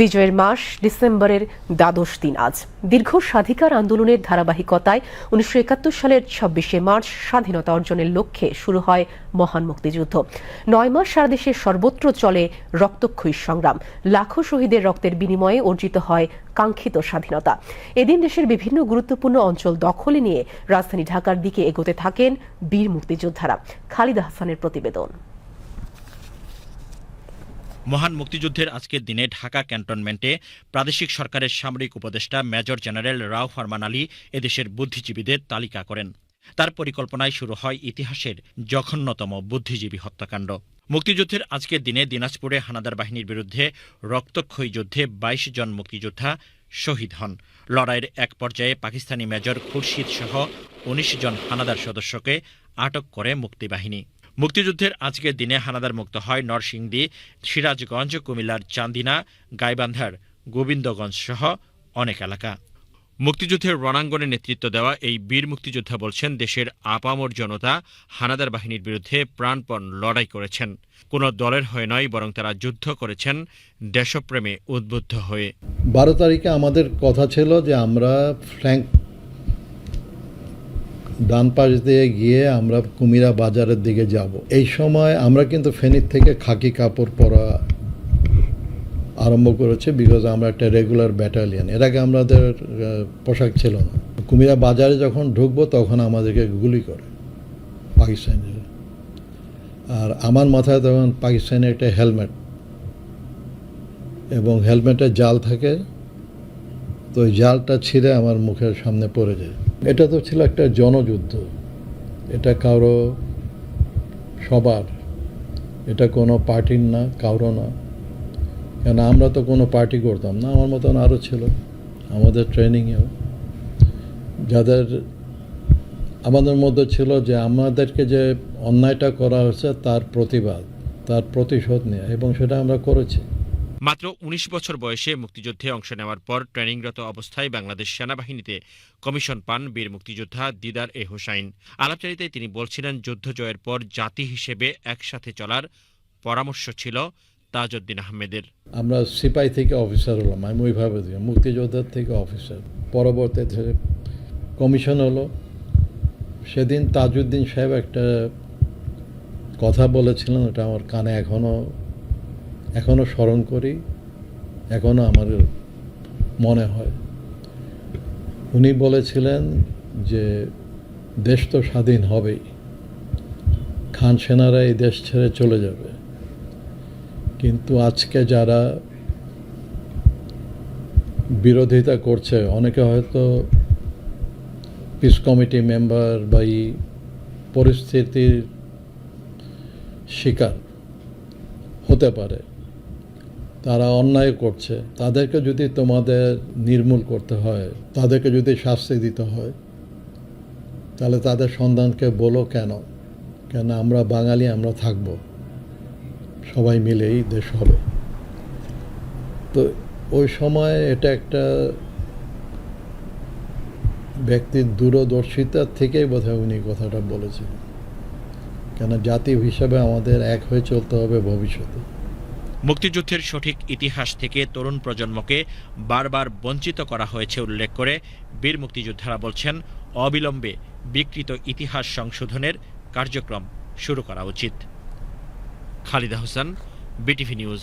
বিজয়ের মাস ডিসেম্বরের দ্বাদশ দিন আজ। দীর্ঘ স্বাধিকার আন্দোলনের ধারাবাহিকতায় উনিশশো একাত্তর সালের ছাব্বিশে মার্চ স্বাধীনতা অর্জনের লক্ষ্যে শুরু হয় মহান মুক্তিযুদ্ধ। নয় মাস সারা দেশের সর্বত্র চলে রক্তক্ষয়ী সংগ্রাম। লাখো শহীদের রক্তের বিনিময়ে অর্জিত হয় কাঙ্ক্ষিত স্বাধীনতা। এদিন দেশের বিভিন্ন গুরুত্বপূর্ণ অঞ্চল দখলে নিয়ে রাজধানী ঢাকার দিকে এগোতে থাকেন বীর মুক্তিযোদ্ধারা। খালিদ হাসানের প্রতিবেদন। মহান মুক্তিযুদ্ধের আজকের দিনে ঢাকা ক্যান্টনমেন্টে প্রাদেশিক সরকারের সামরিক উপদেষ্টা মেজর জেনারেল রাও ফরমান আলী এদেশের বুদ্ধিজীবীদের তালিকা করেন। তার পরিকল্পনায় শুরু হয় ইতিহাসের জঘন্যতম বুদ্ধিজীবী হত্যাকাণ্ড। মুক্তিযুদ্ধের আজকের দিনে দিনাজপুরে হানাদার বাহিনীর বিরুদ্ধে রক্তক্ষয়ী যুদ্ধে বাইশ জন মুক্তিযোদ্ধা শহীদ হন। লড়াইয়ের এক পর্যায়ে পাকিস্তানি মেজর খুরশিদ সহ উনিশ জন হানাদার সদস্যকে আটক করে মুক্তিবাহিনী। মুক্তিযুদ্ধের আজকের দিনে হানাদার মুক্ত হয় নরসিংদী, সিরাজগঞ্জ, কুমিল্লার চান্দিনা, গাইবান্ধার গোবিন্দগঞ্জ সহ অনেক এলাকা। মুক্তিযুদ্ধের রণাঙ্গনে নেতৃত্ব দেওয়া এই বীর মুক্তিযোদ্ধা বলছেন, দেশের আপামর জনতা হানাদার বাহিনীর বিরুদ্ধে প্রাণপণ লড়াই করেছেন। কোনো দলের হয়ে নয়, বরং তারা যুদ্ধ করেছেন, দেশপ্রেমে উদ্বুদ্ধ হয়ে। বারো তারিখে আমাদের কথা ছিল যে আমরা ফ্র্যাঙ্ক ডান পাশ দিয়ে গিয়ে আমরা কুমিরা বাজারের দিকে যাব। এই সময় আমরা কিন্তু ফেনীর থেকে খাকি কাপড় পরা আরম্ভ করেছি বিকজ আমরা একটা রেগুলার ব্যাটালিয়ান এর আগে আমাদের পোশাক ছিল না। কুমিরা বাজারে যখন ঢুকবো তখন আমাদেরকে গুলি করে পাকিস্তানিরা। আর আমার মাথায় তখন পাকিস্তানের একটা হেলমেট এবং হেলমেটের জাল থাকে, তো ওই জালটা ছিঁড়ে আমার মুখের সামনে পড়ে যায়। এটা তো ছিল একটা জনযুদ্ধ। এটা কারও সবার। এটা কোনো পার্টির না, কারও না। কেন আমরা তো কোনো পার্টি করতাম না, আমার মতন আরও ছিল, আমাদের ট্রেনিংয়েও। যাদের আমাদের মধ্যে ছিল যে আমাদেরকে যে অন্যায়টা করা হয়েছে, তার প্রতিবাদ, তার প্রতিশোধ নেওয়া এবং সেটা আমরা করেছি। মাত্র ১৯ বছর বয়সে মুক্তিযুদ্ধে অংশ নেওয়ার পর ট্রেনিংরত অবস্থায় বাংলাদেশ সেনাবাহিনীতে কমিশন পান বীর মুক্তিযোদ্ধা দিদার এ হোসাইন। আলাপচারিতায় তিনি বলছিলেন, যুদ্ধ জয়ের পর জাতি হিসেবে একসাথে চলার পরামর্শ ছিল তাজউদ্দিন আহমেদের। আমরা সিপাই থেকে অফিসার হলাম, আমি ওইভাবে মুক্তিযোদ্ধার থেকে অফিসার। পরবর্তীতে কমিশন হলো। সেদিন তাজউদ্দিন সাহেব একটা কথা বলেছিলেন, ওটা আমার কানে এখনও এখনও স্মরণ করি এখনও আমার মনে হয়। উনি বলেছিলেন যে, দেশ তো স্বাধীন হবেই। খান সেনারা এই দেশ ছেড়ে চলে যাবে। কিন্তু আজকে যারা বিরোধিতা করছে, অনেকে হয়তো পিস কমিটি মেম্বার বা এই পরিস্থিতির শিকার হতে পারে। তারা অন্যায় করছে, তাদেরকে যদি তোমাদের নির্মূল করতে হয়, তাদেরকে যদি শাস্তি দিতে হয়, তাহলে তাদের সন্ধানকে বলো কেন? কেন আমরা বাঙালি, আমরা থাকব? সবাই মিলেই দেশ হবে। তো ওই সময় এটা একটা ব্যক্তির দূরদর্শিতার থেকেই বোধহয় উনি কথাটা বলেছিলেন। কেন জাতি হিসাবে আমাদের এক হয়ে চলতে হবে ভবিষ্যতে। মুক্তিযুদ্ধের সঠিক ইতিহাস থেকে তরুণ প্রজন্মকে বারবার বঞ্চিত করা হয়েছে উল্লেখ করে বীর মুক্তিযোদ্ধারা বলছেন, অবিলম্বে বিকৃত ইতিহাস সংশোধনের কার্যক্রম শুরু করা উচিত। Khaleda Hossain, BTV news.